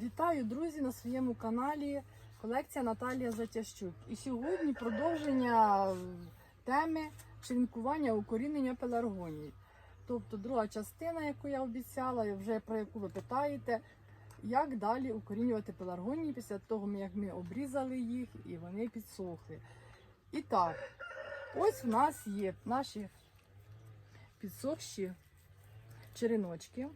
Вітаю, друзі, на своєму каналі колекція Наталія Затящук. І сьогодні продовження теми черенкування укорінення пеларгоній. Тобто друга частина, яку я обіцяла, вже про яку ви питаєте, як далі укорінювати пеларгонії після того, як ми обрізали їх і вони підсохли. І так, ось в нас є наші підсохші череночки.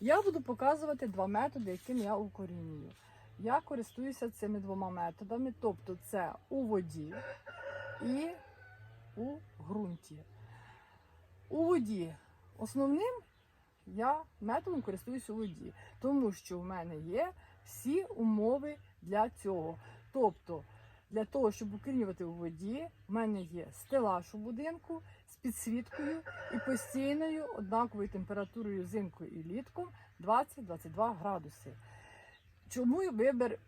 Я буду показувати два методи, яким я укорінюю. Я користуюся цими двома методами, тобто це у воді і у ґрунті. У воді основним я методом користуюся у воді, тому що в мене є всі умови для цього. Тобто, для того, щоб укорінювати у воді, в мене є стелаж у будинку підсвіткою і постійною однаковою температурою взимку і літком 20-22 градуси. Чому вибір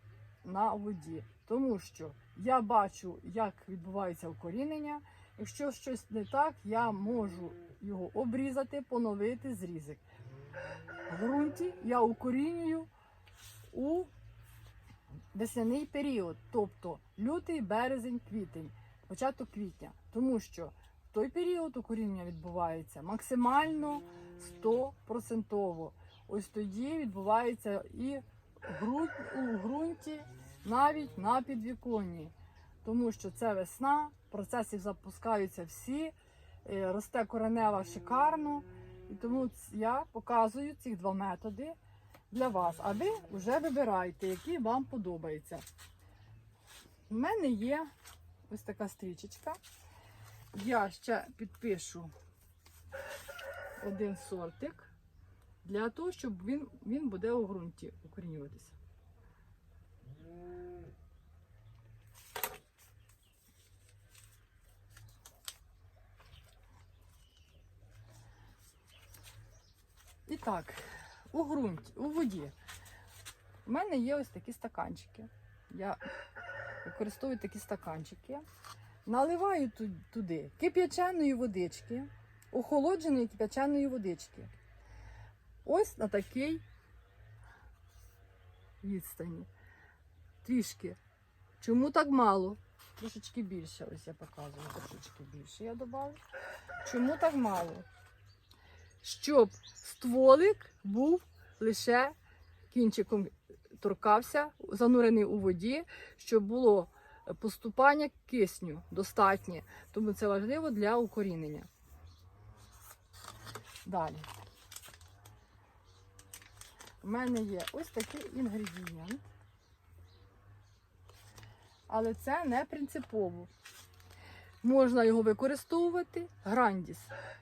на воді? Тому що я бачу, як відбувається укорінення. Якщо щось не так, я можу його обрізати, поновити зрізик. В ґрунті я укорінюю у весняний період, тобто лютий, березень, квітень, початок квітня. Тому що той період укорінення відбувається максимально 100%. Ось тоді відбувається і у ґрунті, навіть на підвіконні. Тому що це весна, процеси запускаються всі, е, росте коренева шикарно. І тому я показую ці два методи для вас. А ви вже вибирайте, який вам подобається. У мене є ось така стрічечка. Я ще підпишу один сортик для того, щоб він, він буде у ґрунті укорінюватися. І так, у ґрунті, у воді. У мене є ось такі стаканчики. Я використовую такі стаканчики. Наливаю туди кип'яченої водички, охолодженої кип'яченої водички. Ось на такій відстані. Трішки. Чому так мало? Трошечки більше. Ось я показую, трошечки більше я додав. Чому так мало? Щоб стволик був лише кінчиком торкався, занурений у воді, щоб було поступання кисню достатнє. Тому це важливо для укорінення. Далі. У мене є ось такий інгредієнт. Але це не принципово. Можна його використовувати, грандіс.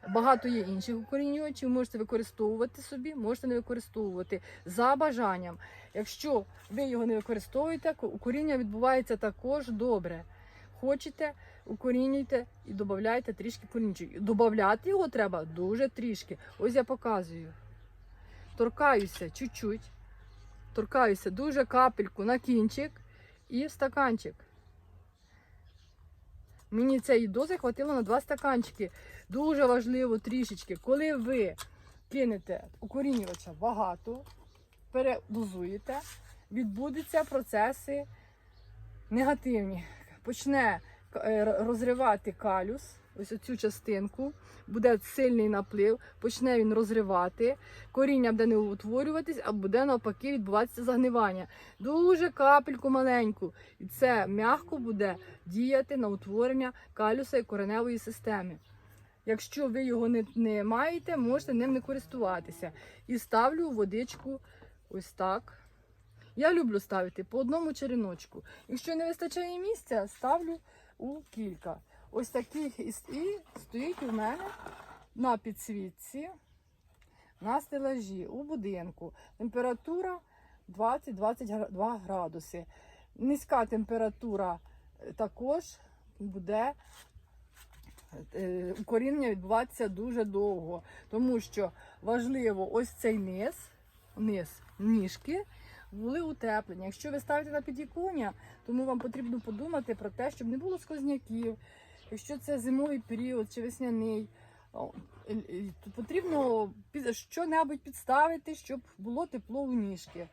Багато є інших укорінювачів, можете використовувати собі, можете не використовувати за бажанням. Якщо ви його не використовуєте, укоріння відбувається також добре. Хочете, укорінюйте і додайте трішки корінчик. Добавляти його треба дуже трішки. Ось я показую. Торкаюся чуть-чуть, торкаюся дуже капельку на кінчик і в стаканчик. Мені цієї дози хватило на два стаканчики. Дуже важливо трішечки, коли ви кинете укорінювача багато, передозуєте, відбудуться процеси негативні. Почне е, розривати калюс, ось оцю частинку, буде сильний наплив, почне він розривати, коріння буде не утворюватись, а буде навпаки відбуватися загнивання. Дуже капельку маленьку. І це м'яко буде діяти на утворення калюса і кореневої системи. Якщо ви його не, не маєте, можете ним не користуватися. І ставлю водичку ось так. Я люблю ставити по одному череночку. Якщо не вистачає місця, ставлю у кілька. Ось таких і, стоїть у мене на підсвітці, на стелажі, у будинку. Температура 20-22 градуси. Низька температура е, також буде е, укорінення відбуватися дуже довго, тому що важливо ось цей низ, низ ніжки були утеплені. Якщо ви ставите на підвіконня, тому вам потрібно подумати про те, щоб не було сквозняків. Якщо це зимовий період чи весняний, то потрібно що-небудь підставити, щоб було тепло у ніжки.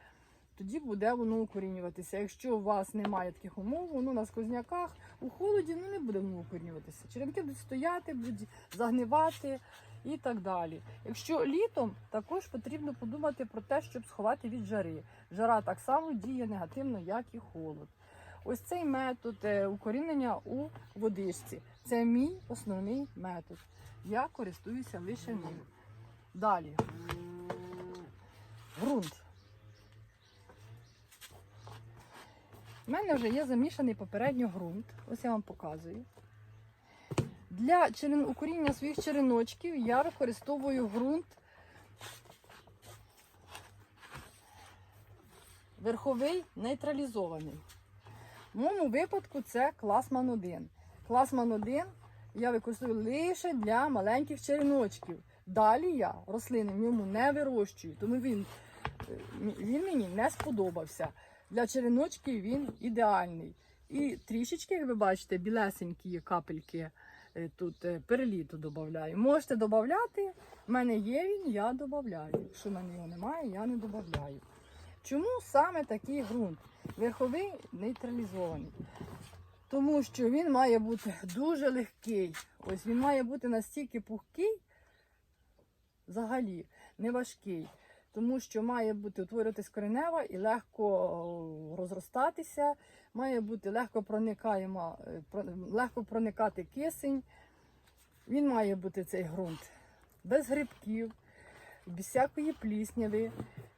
тоді буде воно укорінюватися. Якщо у вас немає таких умов, воно на сквозняках у холоді ну, не буде воно укорінюватися. Черенки будуть стояти, будуть загнивати і так далі. Якщо літом, також потрібно подумати про те, щоб сховати від жари. Жара так само діє негативно, як і холод. Ось цей метод е, укорінення у водичці. Це мій основний метод. Я користуюся лише ним. Далі. Грунт. У мене вже є замішаний попередньо ґрунт. Ось я вам показую. Для черен... укорінення своїх череночків я використовую ґрунт верховий нейтралізований. В моєму випадку це класман 1. Класман 1 я використовую лише для маленьких череночків. Далі я рослини в ньому не вирощую, тому він, е, він мені не сподобався. Для череночків він ідеальний. І трішечки, як ви бачите, білесенькі капельки е, тут е, переліту додаю. Можете додати, в мене є він, я додаю. Якщо в мене його немає, я не додаю. Чому саме такий ґрунт? Верховий нейтралізований. Тому що він має бути дуже легкий. Ось він має бути настільки пухкий, взагалі не важкий. Тому що має бути утворюватись коренева і легко розростатися, має бути легко проникаємо, е, легко проникати кисень. Він має бути цей ґрунт без грибків, без всякої плісняви.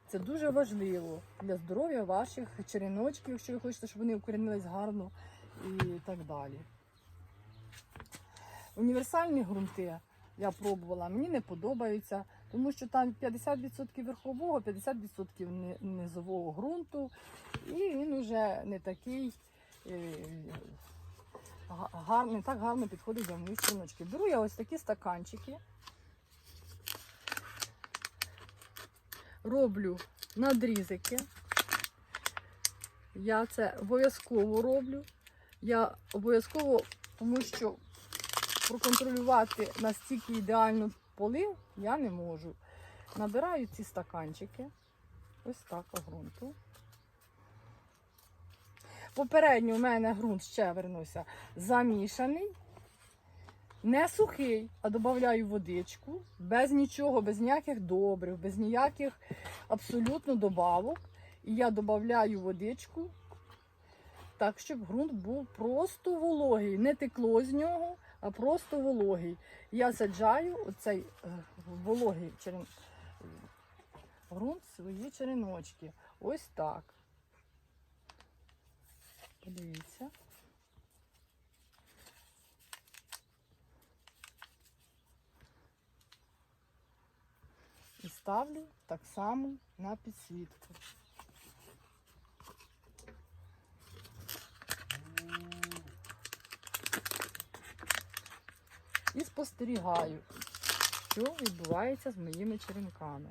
Це дуже важливо для здоров'я ваших череночків, якщо ви хочете, щоб вони укорінились гарно і так далі. Універсальні ґрунти я пробувала, мені не подобаються, тому що там 50% верхового, 50% низового ґрунту, і він вже не такий е, гарний, так гарно підходить до моїх череночків. Беру я ось такі стаканчики, роблю надрізики. Я це обов'язково роблю. Я обов'язково, тому що проконтролювати настільки ідеально полив я не можу. Набираю ці стаканчики. Ось так ґрунту. Попередньо у мене ґрунт ще вернуся замішаний. Не сухий, а додаю водичку, без нічого, без ніяких добрив, без ніяких абсолютно добавок. І я додаю водичку так, щоб ґрунт був просто вологий, не текло з нього, а просто вологий. Я саджаю оцей е, вологий черен... ґрунт свої череночки. Ось так. Подивіться. Ставлю так само на підсвітку. І спостерігаю, що відбувається з моїми черенками.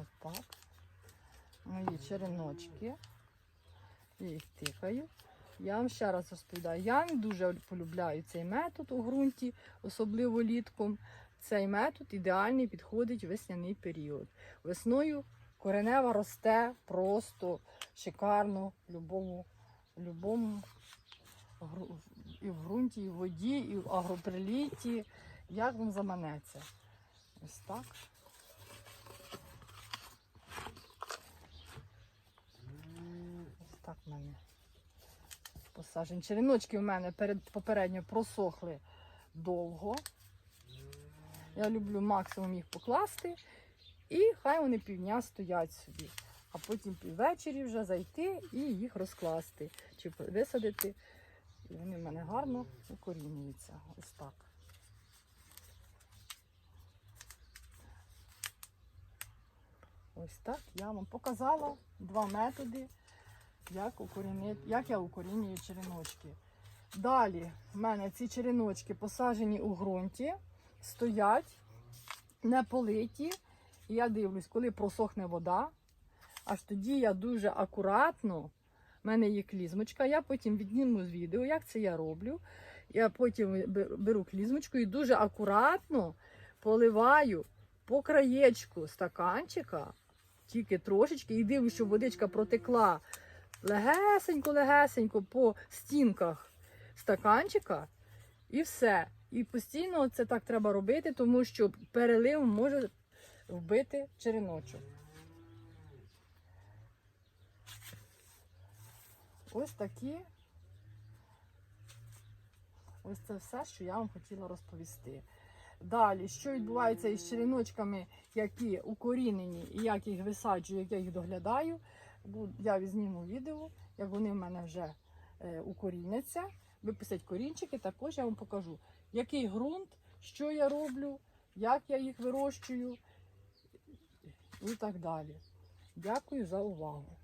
Ось так. Мої череночки. Я їх тикаю. Я вам ще раз розповідаю, я не дуже полюбляю цей метод у ґрунті, особливо літком. Цей метод ідеальний підходить у весняний період. Весною коренева росте просто шикарно в любому, в любому і в ґрунті, і в воді, і в агроприліті. Як вам заманеться? Ось так. Ось так в мене посаджені. Череночки в мене перед, попередньо просохли довго. Я люблю максимум їх покласти. І хай вони півдня стоять собі. А потім піввечері вже зайти і їх розкласти. Чи висадити. І вони в мене гарно укорінюються. Ось так. Ось так я вам показала два методи, як, укорінити, як я укорінюю череночки. Далі в мене ці череночки посаджені у ґрунті, стоять, не политі. І я дивлюсь, коли просохне вода, аж тоді я дуже акуратно, в мене є клізмочка, я потім відніму з відео, як це я роблю. Я потім беру клізмочку і дуже акуратно поливаю по краєчку стаканчика, тільки трошечки, і дивлюсь, щоб водичка протекла легесенько-легесенько по стінках стаканчика, і все. І постійно це так треба робити, тому що перелив може вбити череночок. Ось такі. Ось це все, що я вам хотіла розповісти. Далі, що відбувається із череночками, які укорінені, і як їх висаджую, як я їх доглядаю. Я зніму відео, як вони в мене вже е, укоріняться. Виписать корінчики, також я вам покажу, який ґрунт, що я роблю, як я їх вирощую і так далі. Дякую за увагу.